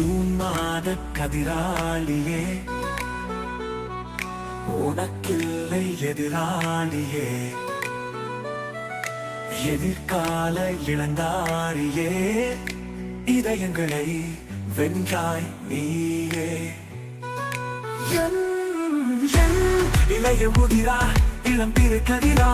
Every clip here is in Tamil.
ஜூன் மாத கதிராளியே உனக்கில்லை எதிராளியே எதிர்கால இளந்தாரியே இதயங்களை வென்றாய் நீயே. இளைய முதிரா இளம் திரு கதிரா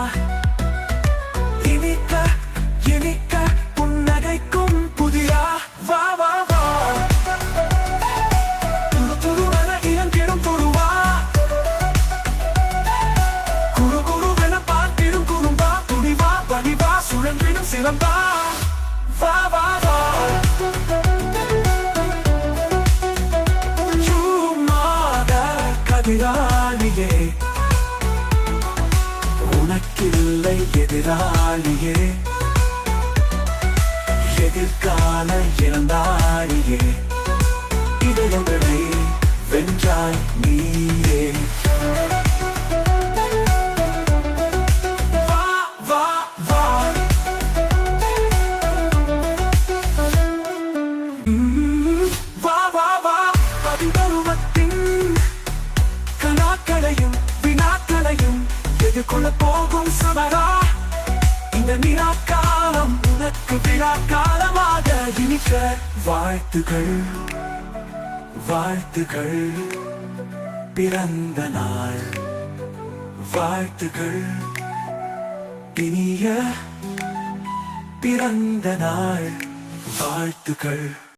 சுழன்றிடும் சிலம்பா வா வா வா. சும்மாத கதிராளியே உனக்கில்லை எதிராளியே. எதிர்கால இறந்தாரியே கணாக்களையும் வினாக்களையும் எதிர்கொள்ள போகும் சமரா. இந்த நிலா காலம் உனக்கு விழா காலமாக இனிக்க வாழ்த்துகள் வாழ்த்துகள். பிறந்த நாள் வாழ்த்துகள். இனிய பிறந்த நாள் வாழ்த்துக்கள்